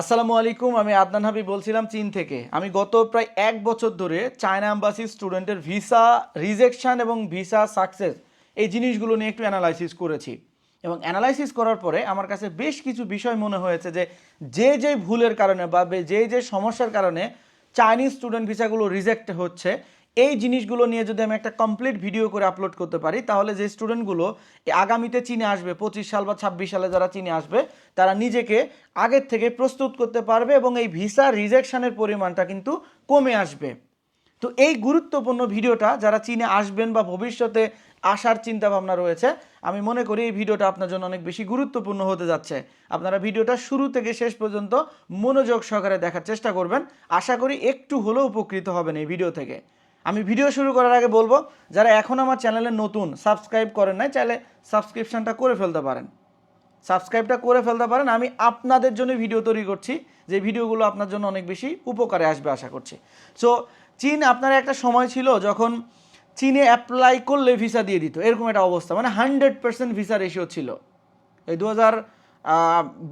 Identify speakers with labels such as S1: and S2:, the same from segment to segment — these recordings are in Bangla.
S1: আসসালামু আলাইকুম, আমি আদনান হাবিব বলছিলাম চীন থেকে। আমি গত প্রায় এক বছর ধরে চায়না অ্যাম্বাসির স্টুডেন্টের ভিসা রিজেকশান এবং ভিসা সাকসেস এই জিনিসগুলো নিয়ে একটু অ্যানালাইসিস করেছি। এবং অ্যানালাইসিস করার পরে আমার কাছে বেশ কিছু বিষয় মনে হয়েছে যে যে যে ভুলের কারণে বে- যে যে সমস্যার কারণে চাইনিজ স্টুডেন্ট ভিসাগুলো রিজেক্ট হচ্ছে এই জিনিসগুলো নিয়ে যদি আমি একটা কমপ্লিট ভিডিও করে আপলোড করতে পারি, তাহলে যে স্টুডেন্টগুলো আগামীতে চীনে আসবে, পঁচিশ সাল বা ছাব্বিশ সালে যারা চীনে আসবে, তারা নিজেকে আগের থেকে প্রস্তুত করতে পারবে এবং এই ভিসা রিজেকশনের পরিমাণটা কিন্তু কমে আসবে। তো এই গুরুত্বপূর্ণ ভিডিওটা যারা চীনে আসবেন বা ভবিষ্যতে আসার চিন্তা ভাবনা রয়েছে, আমি মনে করি এই ভিডিওটা আপনার জন্য অনেক বেশি গুরুত্বপূর্ণ হতে যাচ্ছে। আপনারা ভিডিওটা শুরু থেকে শেষ পর্যন্ত মনোযোগ সহকারে দেখার চেষ্টা করবেন। আশা করি একটু হলেও উপকৃত হবেন এই ভিডিও থেকে। আমি ভিডিও শুরু করার আগে বলব, যারা এখন আমার চ্যানেলে নতুন সাবস্ক্রাইব করেন নাই, চাইলে সাবস্ক্রিপশনটা করে ফেলতে পারেন। সাবস্ক্রাইবটা করে ফেলতে পারেন, আমি আপনাদের জন্য ভিডিও তৈরি করছি, যে ভিডিওগুলো আপনার জন্য অনেক বেশি উপকারে আসবে, আশা করছি। সো চীন, আপনার একটা সময় ছিল যখন চীনে অ্যাপ্লাই করলে ভিসা দিয়ে দিত, এরকম একটা অবস্থা মানে হান্ড্রেড পার্সেন্ট ভিসা রেশিও ছিল। এই দু হাজার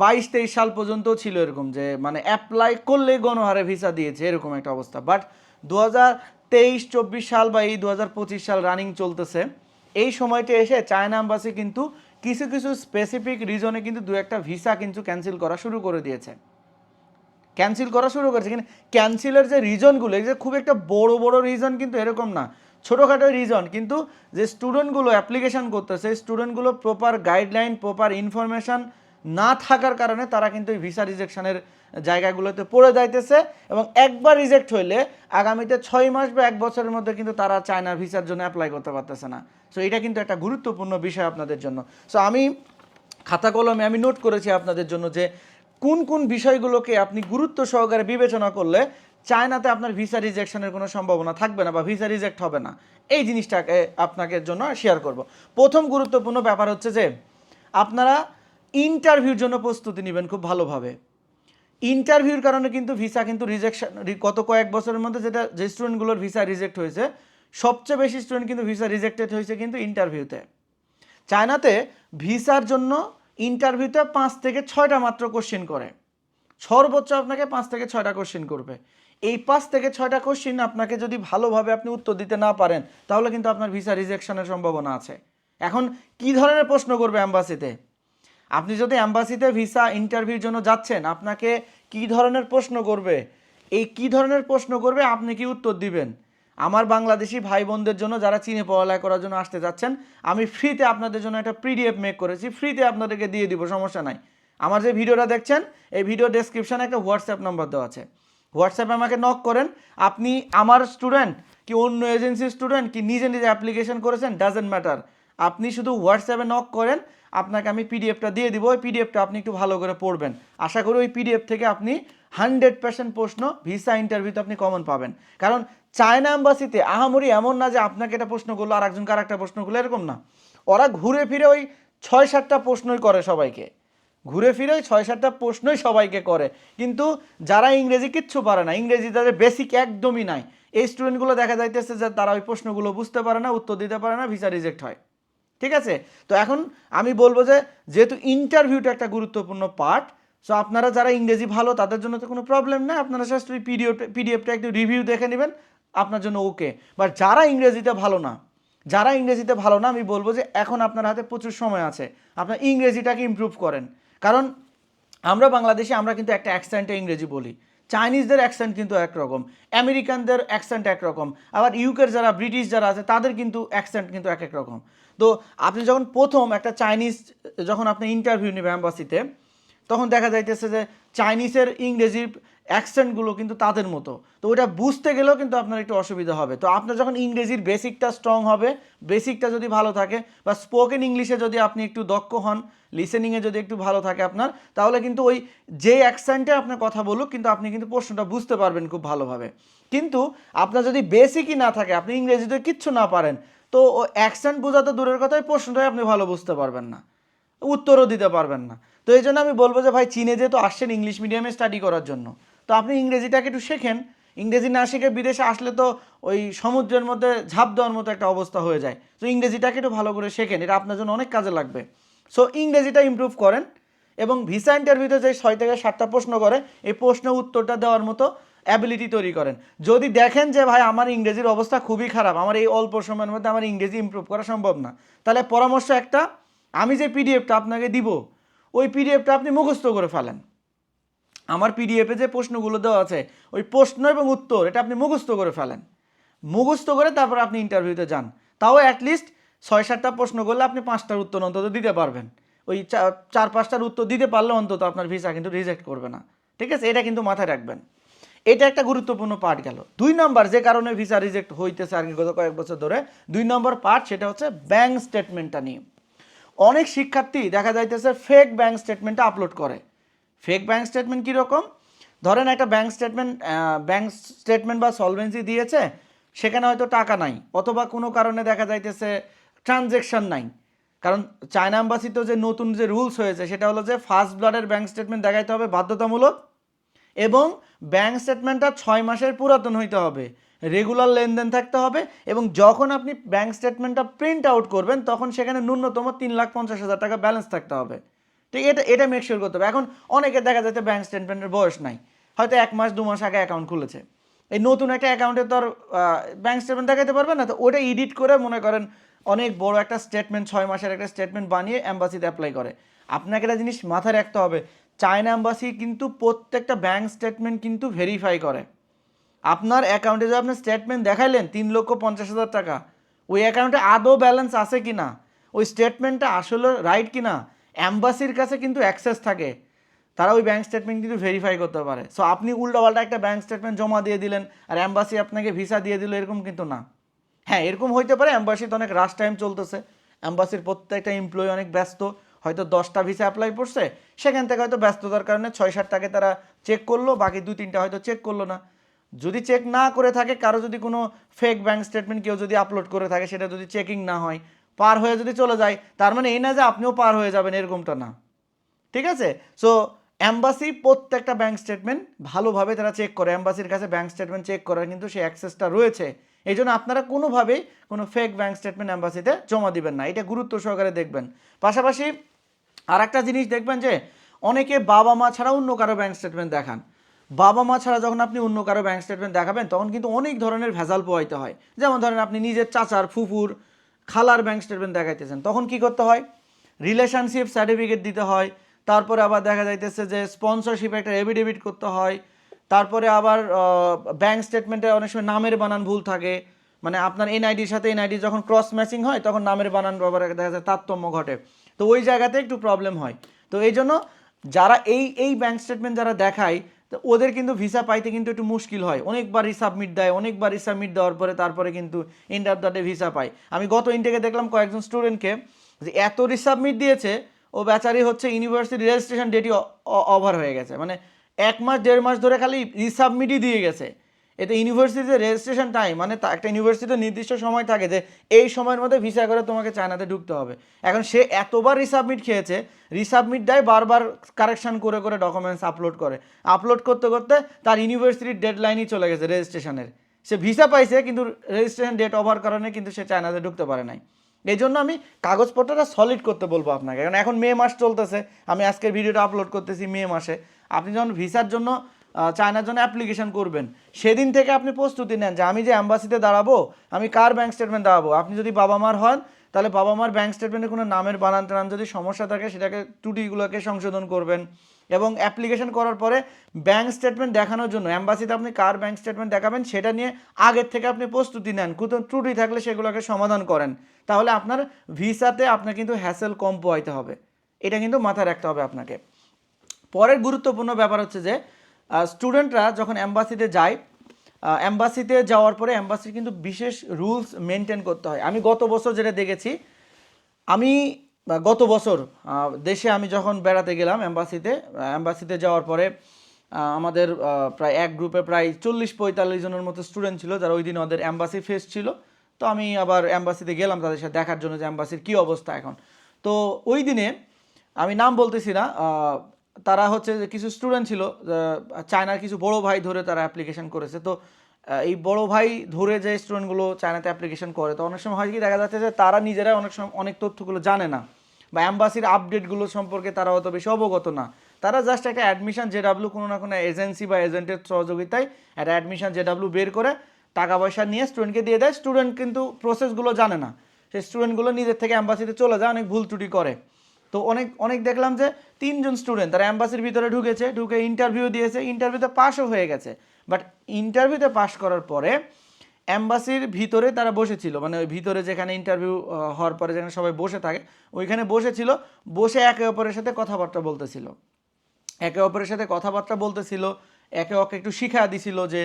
S1: বাইশ, তেইশ সাল পর্যন্ত ছিল এরকম যে মানে অ্যাপ্লাই করলে গণহারে ভিসা দিয়েছে, এরকম একটা অবস্থা। বাট দু হাজার তেইশ, চব্বিশ সাল বা এই দু হাজার পঁচিশ সাল রানিং চলতেছে। এই সময়টা এসে চায়না আম্বাসি কিন্তু কিছু কিছু স্পেসিফিক রিজনে কিন্তু দু একটা ভিসা কিন্তু ক্যান্সেল করা শুরু করে দিয়েছে। ক্যান্সেল করা শুরু করেছে, কিন্তু ক্যান্সেলের যে রিজনগুলো এই যে খুব একটা বড় বড় রিজন কিন্তু এরকম না। ছোটোখাটো রিজন কিন্তু যে স্টুডেন্টগুলো অ্যাপ্লিকেশন করতেছে স্টুডেন্টগুলো প্রপার গাইডলাইন প্রপার ইনফরমেশন না থাকার কারণে তারা কিন্তু এই ভিসা রিজেকশনের জায়গাগুলোতে পড়ে যাইতেছে এবং একবার রিজেক্ট হইলে আগামীতে ছয় মাস বা এক বছরের মধ্যে কিন্তু তারা চায়না ভিসার জন্য অ্যাপ্লাই করতে পারতেছে না। সো এটা কিন্তু একটা গুরুত্বপূর্ণ বিষয় আপনাদের জন্য। সো আমি খাতা কলমে আমি নোট করেছি আপনাদের জন্য যে কোন কোন বিষয়গুলোকে আপনি গুরুত্ব সহকারে বিবেচনা করলে চায়নাতে আপনার ভিসা রিজেকশনের কোনো সম্ভাবনা থাকবে না বা ভিসা রিজেক্ট হবে না। এই জিনিসটাকে আপনাকে জন্য শেয়ার করব। প্রথম গুরুত্বপূর্ণ ব্যাপার হচ্ছে যে আপনারা ইন্টারভিউর জন্য প্রস্তুতি নেবেন খুব ভালোভাবে। ইন্টারভিউর কারণে কিন্তু ভিসা কিন্তু রিজেকশন গত কয়েক বছরের মধ্যে যেটা, যে স্টুডেন্টগুলোর ভিসা রিজেক্ট হয়েছে, সবচেয়ে বেশি স্টুডেন্ট কিন্তু ভিসা রিজেক্টেড হয়েছে কিন্তু ইন্টারভিউতে চায়নাতে ভিসার জন্য ইন্টারভিউতে পাঁচ থেকে ছয়টা মাত্র কোশ্চেন করে। সর্বোচ্চ আপনাকে পাঁচ থেকে ছয়টা কোশ্চেন করবে। এই পাঁচ থেকে ছয়টা কোশ্চেন আপনাকে যদি ভালোভাবে আপনি উত্তর দিতে না পারেন, তাহলে কিন্তু আপনার ভিসা রিজেকশনের সম্ভাবনা আছে। এখন কি ধরনের প্রশ্ন করবে অ্যাম্বাসিতে আপনি যদি অ্যাম্বাসিতে ভিসা ইন্টারভিউর জন্য যাচ্ছেন, আপনাকে কি ধরনের প্রশ্ন করবে? এই কি ধরনের প্রশ্ন করবে আপনি কি উত্তর দিবেন? আমার বাংলাদেশি ভাই বোনদের জন্য যারা চীনে পড়ালেখা করার জন্য আসতে যাচ্ছেন, আমি ফ্রিতে আপনাদের জন্য একটা পিডিএফ মেক করেছি। ফ্রিতে আপনাদেরকে দিয়ে দিব, সমস্যা নাই। আমার যে ভিডিওটা দেখছেন, এই ভিডিও ডেসক্রিপশনে একটা হোয়াটসঅ্যাপ নাম্বার দেওয়া আছে। হোয়াটসঅ্যাপে আমাকে নক করেন, আপনি আমার স্টুডেন্ট কি অন্য এজেন্সির স্টুডেন্ট কি নিজে নিজে অ্যাপ্লিকেশন করেছেন ডাজেন্ট ম্যাটার আপনি শুধু হোয়াটসঅ্যাপে নক করেন আপনাকে আমি পিডিএফটা দিয়ে দিব, ওই পিডিএফটা আপনি একটু ভালো করে পড়বেন। আশা করি ওই পিডিএফ থেকে আপনি হান্ড্রেড পার্সেন্ট প্রশ্ন, ভিসা ইন্টারভিউতে আপনি কমন পাবেন। কারণ চায়না অ্যাম্বাসিতে আহামরি এমন না যে আপনাকে এটা প্রশ্ন করল আর একজনকে আর একটা প্রশ্ন করল, এরকম না। ওরা ঘুরে ফিরে ওই ছয় সাতটা প্রশ্নই করে সবাইকে। ঘুরে ফিরে ওই ছয় সাতটা প্রশ্নই সবাইকে করে। কিন্তু যারা ইংরেজি কিচ্ছু পারে না, ইংরেজি তাদের বেসিক একদমই নাই। এই স্টুডেন্টগুলো দেখা যাইতেছে যে তারা ওই প্রশ্নগুলো বুঝতে পারে না, উত্তর দিতে পারে না, ভিসা রিজেক্ট হয়। ঠিক আছে? তো এখন আমি বলব যে, যেহেতু ইন্টারভিউটা একটা গুরুত্বপূর্ণ পার্ট সো আপনারা যারা ইংরেজি ভালো, তাদের জন্য তো কোনো প্রবলেম নেই। আপনারা জাস্ট ওই পিডিএফ পিডিএফটা একটু রিভিউ দেখে নেবেন, আপনার জন্য ওকে বাট যারা ইংরেজিতে ভালো না, যারা ইংরেজিতে ভালো না, আমি বলব যে, এখন আপনার হাতে প্রচুর সময় আছে। আপনার ইংরেজিটাকে ইমপ্রুভ করেন। কারণ আমরা বাংলাদেশে, আমরা কিন্তু একটা অ্যাকসেন্টে ইংরেজি বলি। চাইনিজদের অ্যাকসেন্ট কিন্তু একরকম, আমেরিকানদের অ্যাকসেন্ট একরকম, আবার ইউকের যারা ব্রিটিশ যারা আছে, তাদের কিন্তু অ্যাকসেন্ট কিন্তু এক এক রকম। তো আপনি যখন প্রথম একটা চাইনিজ, যখন আপনি ইন্টারভিউ নেবেন অ্যাম্বাসিতে তখন দেখা যাইতেছে যে, চাইনিজের ইংরেজির অ্যাকসেন্টগুলো কিন্তু তাদের মতো। তো ওটা বুঝতে গেলেও কিন্তু আপনার একটু অসুবিধা হবে। তো আপনার যখন ইংরেজির বেসিকটা স্ট্রং হবে বেসিকটা যদি ভালো থাকে, বা স্পোকেন ইংলিশে যদি আপনি একটু দক্ষ হন লিসেনিংয়ে যদি একটু ভালো থাকে আপনার, তাহলে কিন্তু ওই যে অ্যাকসেন্টে আপনার কথা বলুক, কিন্তু আপনি কিন্তু প্রশ্নটা বুঝতে পারবেন খুব ভালোভাবে। কিন্তু আপনার যদি বেসিকই না থাকে, আপনি ইংরেজিতে কিচ্ছু না পারেন, তো ও অ্যাকসেন্ট বোঝাতে দূরের কথা, ওই প্রশ্নটাই আপনি ভালো বুঝতে পারবেন না। উত্তরও দিতে পারবেন না। তো এই জন্য আমি বলব যে, ভাই, চীনে যেহেতু আসছেন ইংলিশ মিডিয়ামে স্টাডি করার জন্য তো আপনি ইংরেজিটাকে একটু শেখেন। ইংরেজি না শিখে বিদেশে আসলে তো ওই সমুদ্রের মধ্যে ঝাঁপ দেওয়ার মতো একটা অবস্থা হয়ে যায়। তো ইংরেজিটাকে একটু ভালো করে শেখেন, এটা আপনার জন্য অনেক কাজে লাগবে। সো ইংরেজিটা ইমপ্রুভ করেন এবং ভিসা ইন্টারভিউতে যে ছয় থেকে সাতটা প্রশ্ন করে, এই প্রশ্নের উত্তরটা দেওয়ার মতো অ্যাবিলিটি তৈরি করেন। যদি দেখেন যে, ভাই, আমার ইংরেজির অবস্থা খুবই খারাপ, আমার এই অল্প সময়ের মধ্যে আমার ইংরেজি ইমপ্রুভ করা সম্ভব না। তাহলে পরামর্শ একটা, আমি যে পিডিএফটা আপনাকে দিব, ওই পিডিএফটা আপনি মুখস্থ করে ফেলেন। আমার পিডিএফে যে প্রশ্নগুলো দেওয়া আছে, ওই প্রশ্ন এবং উত্তর, এটা আপনি মুখস্থ করে ফেলেন। মুখস্থ করে তারপর আপনি ইন্টারভিউতে যান। তাও অ্যাটলিস্ট ছয় সাতটা প্রশ্ন করলে আপনি পাঁচটার উত্তর অন্তত দিতে পারবেন। ওই চার পাঁচটার উত্তর দিতে পারলে অন্তত আপনার ভিসা কিন্তু রিজেক্ট করবে না। ঠিক আছে? এটা কিন্তু মাথায় রাখবেন। এটা একটা গুরুত্বপূর্ণ পার্ট গেল। দুই নম্বর যে কারণে ভিসা রিজেক্ট হইতেছে আর কি গত কয়েক বছর ধরে, দুই নম্বর পার্ট সেটা হচ্ছে ব্যাংক স্টেটমেন্টটা নিয়ে। অনেক শিক্ষার্থী দেখা যাইতেছে ফেক ব্যাংক স্টেটমেন্টটা আপলোড করে। ফেক ব্যাঙ্ক স্টেটমেন্ট কীরকম? ধরেন একটা ব্যাঙ্ক স্টেটমেন্ট ব্যাঙ্ক স্টেটমেন্ট বা সলভেন্সি দিয়েছে, সেখানে হয়তো টাকা নাই, অথবা কোনো কারণে দেখা যাইতেছে ট্রানজেকশন নাই। কারণ চায়না এম্বাসিতে যে নতুন যে রুলস হয়েছে, সেটা হলো যে ফার্স্ট ব্লাডের ব্যাঙ্ক স্টেটমেন্ট দেখাইতে হবে বাধ্যতামূলক, এবং ব্যাঙ্ক স্টেটমেন্টটা ছয় মাসের পুরাতন হইতে হবে রেগুলার লেনদেন থাকতে হবে, এবং যখন আপনি ব্যাঙ্ক স্টেটমেন্টটা প্রিন্ট আউট করবেন, তখন সেখানে ন্যূনতম তিন লাখ পঞ্চাশ হাজার টাকা ব্যালেন্স থাকতে হবে। ঠিক এটা এটা মেক শিওর করতে হবে। এখন অনেকে দেখা যাচ্ছে ব্যাংক স্টেটমেন্টের বয়স নাই। হয়তো এক মাস, দু মাস আগে অ্যাকাউন্ট খুলেছে। এই নতুন একটা অ্যাকাউন্টে তো আর স্টেটমেন্ট দেখাতে পারবে না, তো ওটা এডিট করে মনে করেন অনেক বড় একটা স্টেটমেন্ট ছয় মাসের একটা স্টেটমেন্ট বানিয়ে অ্যাম্বাসিতে অ্যাপ্লাই করে। আপনাকে একটা জিনিস মাথায় রাখতে হবে চায়না অ্যাম্বাসি কিন্তু প্রত্যেকটা ব্যাংক স্টেটমেন্ট কিন্তু ভেরিফাই করে। আপনার অ্যাকাউন্টে যে আপনি স্টেটমেন্ট দেখাইলেন, তিন লক্ষ পঞ্চাশ হাজার টাকা, ওই অ্যাকাউন্টে আদৌ ব্যালেন্স আছে কি না ওই স্টেটমেন্টটা আসলে রাইট কি না অ্যাম্বাসির কাছে কিন্তু অ্যাক্সেস থাকে। তারা ওই ব্যাঙ্ক স্টেটমেন্ট কিন্তু ভেরিফাই করতে পারে। সো আপনি উল্টাপাল্টা একটা ব্যাঙ্ক স্টেটমেন্ট জমা দিয়ে দিলেন আর অ্যাম্বাসি আপনাকে ভিসা দিয়ে দিল, এরকম কিন্তু না। হ্যাঁ এরকম হইতে পারে অ্যাম্বাসিতে অনেক রাশ টাইম চলতেছে। অ্যাম্বাসির প্রত্যেকটা এমপ্লয়ি অনেক ব্যস্ত। হয়তো দশটা ভিসা অ্যাপ্লাই করছে, সেখান থেকে হয়তো ব্যস্ততার কারণে ছয় সাতটাকে তারা চেক করল, বাকি দু তিনটা হয়তো চেক করল না। যদি চেক না করে থাকে, কারও যদি কোনো ফেক ব্যাঙ্ক স্টেটমেন্ট কেউ যদি আপলোড করে থাকে, সেটা যদি চেকিং না হয় পার হয়ে যদি চলে যায়, তার মানে এই না যে আপনিও পার হয়ে যাবেন এরকমটা না। ঠিক আছে? সো অ্যাম্বাসি প্রত্যেকটা ব্যাংক স্টেটমেন্ট ভালোভাবে তারা চেক করে। অ্যাম্বাসির কাছে ব্যাংক স্টেটমেন্ট চেক করার কিন্তু সেই অ্যাক্সেসটা রয়েছে। এই জন্য আপনারা কোনোভাবেই কোনো ফেক ব্যাংক স্টেটমেন্ট অ্যাম্বাসিতে জমা দিবেন না। এটা গুরুত্ব সহকারে দেখবেন। পাশাপাশি আর একটা জিনিস দেখবেন যে, অনেকে বাবা মা ছাড়া অন্য কারও ব্যাংক স্টেটমেন্ট দেখান। বাবা মা ছাড়া যখন আপনি অন্য কারও ব্যাংক স্টেটমেন্ট দেখাবেন, তখন কিন্তু অনেক ধরনের ভেজাল পোয়াইতে হয়। যেমন ধরেন আপনি নিজের চাচার, ফুফুর খালার ব্যাংক স্টেটমেন্ট দেখাইতেছেন। তখন কি করতে হয়? রিলেশনশিপ সার্টিফিকেট দিতে হয়। তারপরে আবার দেখা যাইতেছে যে স্পন্সরশিপ একটা এভিডেভিট করতে হয়। তারপরে আবার ব্যাংক স্টেটমেন্টে অনেক সময় নামের বানান ভুল থাকে। মানে আপনার এনআইডির সাথে এনআইডি যখন ক্রস ম্যাচিং হয়, তখন নামের বানান আবার দেখা যায় তারতম্য ঘটে। তো ওই জায়গাতে একটু প্রবলেম হয়। তো এই জন্য যারা এই এই ব্যাংক স্টেটমেন্ট যারা দেখায় তো ওদের কিন্তু ভিসা পাইতে কিন্তু একটু মুশকিল হয়। অনেকবার রিসাবমিট দেয় অনেকবার রিসাবমিট দেওয়ার পরে তারপরে কিন্তু end of the day visa পায়। আমি গত ইনটেকে দেখলাম কয়েকজন স্টুডেন্টকে যে এত রিসাবমিট দিয়েছে, ও বেচারি হচ্ছে ইউনিভার্সিটি রেজিস্ট্রেশন ডেটই ওভার হয়ে গেছে। মানে এক মাস, দেড় মাস ধরে খালি রিসাবমিটই দিয়ে গেছে। এতে ইউনিভার্সিটিতে রেজিস্ট্রেশন টাইম মানে একটা ইউনিভার্সিটিতে নির্দিষ্ট সময় থাকে যে এই সময়ের মধ্যে ভিসা করে তোমাকে চায়নাতে ঢুকতে হবে। এখন সে এতবার রিসাবমিট খেয়েছে রিসাবমিট দেয়, বারবার কারেকশন করে করে ডকুমেন্টস আপলোড করে। আপলোড করতে করতে তার ইউনিভার্সিটির ডেডলাইনই চলে গেছে রেজিস্ট্রেশনের সে ভিসা পাইছে, কিন্তু রেজিস্ট্রেশন ডেট ওভার কারণে কিন্তু সে চায়নাতে ঢুকতে পারে নাই। এই জন্য আমি কাগজপত্রটা সলিড করতে বলব আপনাকে। কারণ এখন মে মাস চলতেছে, আমি আজকের ভিডিওটা আপলোড করতেছি মে মাসে। আপনি যখন ভিসার জন্য চায়নার জন্য অ্যাপ্লিকেশন করবেন। সেদিন থেকে আপনি প্রস্তুতি নেন যে আমি যে অ্যাম্বাসিতে দাঁড়াবো, আমি কার ব্যাংক স্টেটমেন্ট দাঁড়াবো। আপনি যদি বাবা মার হন, তাহলে বাবা মার ব্যাংক স্টেটমেন্টে কোনো নামের বানান টানান যদি সমস্যা থাকে, সেটাকে ত্রুটিগুলোকে সংশোধন করবেন। এবং অ্যাপ্লিকেশন করার পরে ব্যাংক স্টেটমেন্ট দেখানোর জন্য অ্যাম্বাসিতে আপনি কার ব্যাংক স্টেটমেন্ট দেখাবেন, সেটা নিয়ে আগের থেকে আপনি প্রস্তুতি নেন। কোথাও ত্রুটি থাকলে সেগুলোকে সমাধান করেন। তাহলে আপনার ভিসাতে আপনার কিন্তু হ্যাসেল কম পোয়াইতে হবে। এটা কিন্তু মাথায় রাখতে হবে আপনাকে। পরের গুরুত্বপূর্ণ ব্যাপার হচ্ছে যে স্টুডেন্টরা যখন অ্যাম্বাসিতে যায় অ্যাম্বাসিতে যাওয়ার পরে অ্যাম্বাসির কিন্তু বিশেষ রুলস মেনটেন করতে হয়। আমি গত বছর যেটা দেখেছি, আমি গত বছর দেশে আমি যখন বেড়াতে গেলাম অ্যাম্বাসিতে অ্যাম্বাসিতে যাওয়ার পরে আমাদের প্রায় এক গ্রুপে প্রায় চল্লিশ পঁয়তাল্লিশ জনের মতো স্টুডেন্ট ছিল, যারা ওই দিন ওদের অ্যাম্বাসি ফেস ছিল। তো আমি আবার অ্যাম্বাসিতে গেলাম তাদের সাথে দেখার জন্য যে অ্যাম্বাসির কী অবস্থা এখন। তো ওই দিনে আমি নাম বলতেছি না তারা হচ্ছে যে কিছু স্টুডেন্ট ছিল চায়নার কিছু বড় ভাই ধরে তারা অ্যাপ্লিকেশন করেছে। তো এই বড় ভাই ধরে যে স্টুডেন্টগুলো চায়নাতে অ্যাপ্লিকেশন করে, তো অনেক সময় হয় কি দেখা যাচ্ছে যে তারা নিজেরা অনেক সময় অনেক তথ্যগুলো জানে না বা অ্যাম্বাসির আপডেটগুলো সম্পর্কে তারা অত বেশি অবগত না। তারা জাস্ট একটা অ্যাডমিশন জেডাব্লিউ কোনো না কোনো এজেন্সি বা এজেন্টের সহযোগিতায় একটা অ্যাডমিশন জেডাব্লিউ বের করে টাকা পয়সা নিয়ে স্টুডেন্টকে দিয়ে দেয়। স্টুডেন্ট কিন্তু প্রসেসগুলো জানে না। সেই স্টুডেন্টগুলো নিজের থেকে অ্যাম্বাসিতে চলে যায়, অনেক ভুল ত্রুটি করে। তো অনেক অনেক দেখলাম যে তিনজন স্টুডেন্ট তারা অ্যাম্বাসির ভিতরে ঢুকেছে, ঢুকে ইন্টারভিউ দিয়েছে ইন্টারভিউতে পাশও হয়ে গেছে। বাট ইন্টারভিউতে পাস করার পরে অ্যাম্বাসির ভিতরে তারা বসেছিল মানে ওই ভিতরে যেখানে ইন্টারভিউ হওয়ার পরে যেখানে সবাই বসে থাকে, ওইখানে বসেছিল, বসে একে অপরের সাথে কথাবার্তা বলতেছিল। একে অপরের সাথে কথাবার্তা বলতেছিল, একে ওকে একটু শিখা দিছিল যে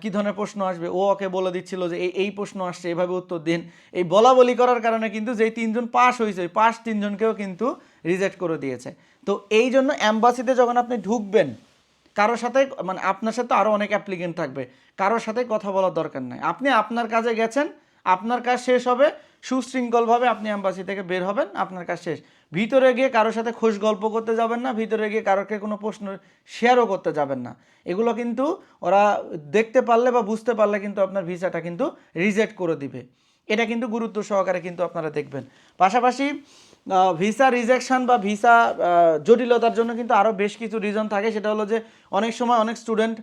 S1: কি ধরনের প্রশ্ন আসবে? ও ওকে বলে দিচ্ছিল যে এই এই প্রশ্ন আসছে, এভাবে উত্তর দিন। এই বলা বলি করার কারণে কিন্তু যেই তিনজন পাস হয়েছে, ওই পাস তিনজনকেও কিন্তু রিজেক্ট করে দিয়েছে। তো এই জন্য অ্যাম্বাসিতে যখন আপনি ঢুকবেন, কারোর সাথে মানে আপনার সাথে আরও অনেক অ্যাপ্লিকেন্ট থাকবে, কারোর সাথে কথা বলার দরকার নাই। আপনি আপনার কাজে গেছেন, আপনার কাজ শেষ হবে, সুশৃঙ্খলভাবে আপনি অ্যাম্বাসি থেকে বের হবেন, আপনার কাজ শেষ। ভিতরে গিয়ে কারোর সাথে খোঁজ গল্প করতে যাবেন না, ভিতরে গিয়ে কারোকে কোনো প্রশ্ন শেয়ারও করতে যাবেন না। এগুলো কিন্তু ওরা দেখতে পারলে বা বুঝতে পারলে কিন্তু আপনার ভিসাটা কিন্তু রিজেক্ট করে দিবে। এটা কিন্তু গুরুত্ব সহকারে কিন্তু আপনারা দেখবেন। পাশাপাশি ভিসা রিজেকশন বা ভিসা জটিলতার জন্য কিন্তু আরও বেশ কিছু রিজন থাকে। সেটা হলো যে অনেক সময় অনেক স্টুডেন্ট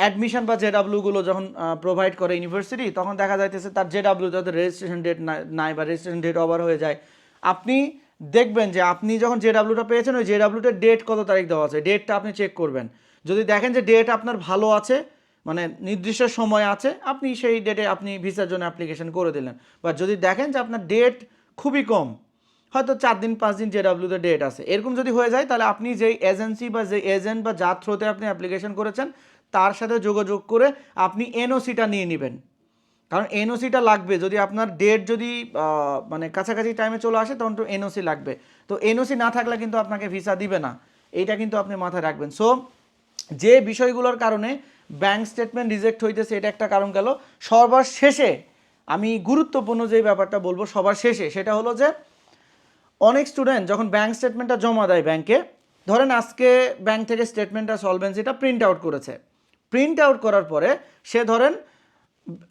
S1: অ্যাডমিশন বা জেডাব্লিউগুলো যখন প্রোভাইড করে ইউনিভার্সিটি তখন দেখা যাইতেছে তার জেডাব্লিউ যাতে রেজিস্ট্রেশন ডেট নাই বা রেজিস্ট্রেশন ডেট ওভার হয়ে যায়। আপনি দেখবেন যে আপনি যখন জেডাব্লিউটা পেয়েছেন, ওই জে জেডাব্লিউটার ডেট কত তারিখ দেওয়া আছে? ডেটটা আপনি চেক করবেন। যদি দেখেন যে ডেট আপনার ভালো আছে মানে নির্দিষ্ট সময় আছে, আপনি সেই ডেটে আপনি ভিসার জন্য অ্যাপ্লিকেশন করে দিলেন। বা যদি দেখেন যে আপনার ডেট খুবই কম, হয়তো চার দিন, পাঁচ দিন জে জেডাব্লিউতে ডেট আছে। এরকম যদি হয়ে যায়, তাহলে আপনি যেই এজেন্সি বা যে এজেন্ট বা যার থ্রোতে আপনি অ্যাপ্লিকেশন করেছেন, তার সাথে যোগাযোগ করে আপনি এনওসিটা নিয়ে নেবেন। কারণ এনওসিটা লাগবে। যদি আপনার ডেট যদি মানে কাছাকাছি টাইমে চলে আসে, তখন তো এনওসি লাগবে। তো এনওসি না থাকলে কিন্তু আপনাকে ভিসা দিবে না। এইটা কিন্তু আপনি মাথায় রাখবেন। সো যে বিষয়গুলোর কারণে ব্যাংক স্টেটমেন্ট রিজেক্ট হইতেছে, এটা একটা কারণ গেল। সবার শেষে আমি গুরুত্বপূর্ণ যে ব্যাপারটা বলব, সবার শেষে, সেটা হলো যে অনেক স্টুডেন্ট যখন ব্যাংক স্টেটমেন্টটা জমা দেয় ব্যাংকে ধরেন আজকে ব্যাংক থেকে স্টেটমেন্টটা সলভেন্সিটা প্রিন্ট আউট করেছে। প্রিন্ট আউট করার পরে সে ধরেন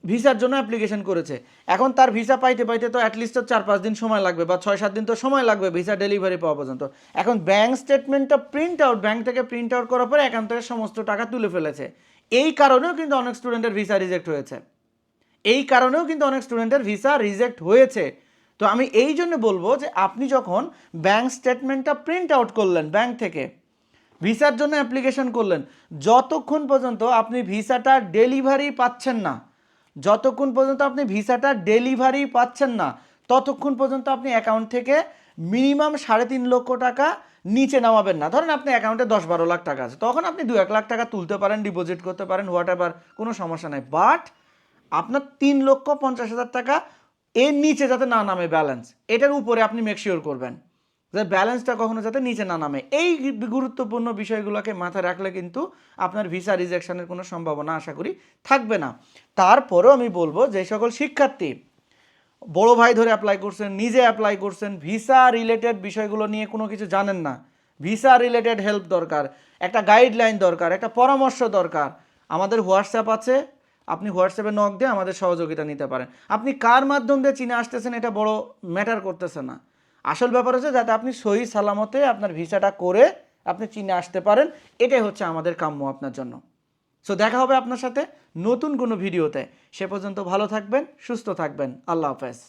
S1: ভিসার জন্য অ্যাপ্লিকেশন করেছে। এখন তার ভিসা পাইতে পাইতে তো অ্যাটলিস্ট চার পাঁচ দিন সময় লাগবে বা ছয় সাত দিন তো সময় লাগবে ভিসা ডেলিভারি পাওয়া পর্যন্ত। এখন ব্যাঙ্ক স্টেটমেন্টটা প্রিন্ট আউট ব্যাঙ্ক থেকে প্রিন্ট আউট করার পরে অ্যাকাউন্ট থেকে সমস্ত টাকা তুলে ফেলেছে। এই কারণেও কিন্তু অনেক স্টুডেন্টের ভিসা রিজেক্ট হয়েছে। এই কারণেও কিন্তু অনেক স্টুডেন্টের ভিসা রিজেক্ট হয়েছে। তো আমি এই জন্য বলব যে আপনি যখন ব্যাঙ্ক স্টেটমেন্টটা প্রিন্ট আউট করলেন ব্যাঙ্ক থেকে, ভিসার জন্য অ্যাপ্লিকেশন করলেন, যতক্ষণ পর্যন্ত আপনি ভিসাটা ডেলিভারি পাচ্ছেন না যতক্ষণ পর্যন্ত আপনি ভিসাটা ডেলিভারি পাচ্ছেন না, ততক্ষণ পর্যন্ত আপনি অ্যাকাউন্ট থেকে মিনিমাম সাড়ে তিন লক্ষ টাকা নিচে নামাবেন না। ধরেন আপনি অ্যাকাউন্টে দশ বারো লাখ টাকা আছে, তখন আপনি দু এক লাখ টাকা তুলতে পারেন ডিপোজিট করতে পারেন হোয়াট এভার কোনো সমস্যা নাই। বাট আপনার তিন লক্ষ পঞ্চাশ হাজার টাকা এর নিচে যাতে না নামে ব্যালেন্স এটার উপরে আপনি মেকশিওর করবেন। যে ব্যালেন্সটা কখনো যাতে নিচে না নামে। এই গুরুত্বপূর্ণ বিষয়গুলোকে মাথায় রাখলে কিন্তু আপনার ভিসা রিজেকশনের কোনো সম্ভাবনা আশা করি থাকবে না। তারপরেও আমি বলব যে সকল শিক্ষার্থী, বড় ভাই ধরে অ্যাপ্লাই করছেন, নিজে অ্যাপ্লাই করছেন ভিসা রিলেটেড বিষয়গুলো নিয়ে কোনো কিছু জানেন না। ভিসা রিলেটেড হেল্প দরকার, একটা গাইডলাইন দরকার, একটা পরামর্শ দরকার। আমাদের হোয়াটসঅ্যাপ আছে, আপনি হোয়াটসঅ্যাপে নক দিয়ে আমাদের সহযোগিতা নিতে পারেন। আপনি কার মাধ্যম দিয়ে চীনে আসতেছেন এটা বড় ম্যাটার করতেছে না। আসল ব্যাপার হচ্ছে যাতে আপনি সহি সালামতে আপনার ভিসাটা করে আপনি চীনে আসতে পারেন, এটাই হচ্ছে আমাদের কাম্য আপনার জন্য। সো দেখা হবে আপনার সাথে নতুন কোনো ভিডিওতে। সে পর্যন্ত ভালো থাকবেন, সুস্থ থাকবেন। আল্লাহ হাফেজ।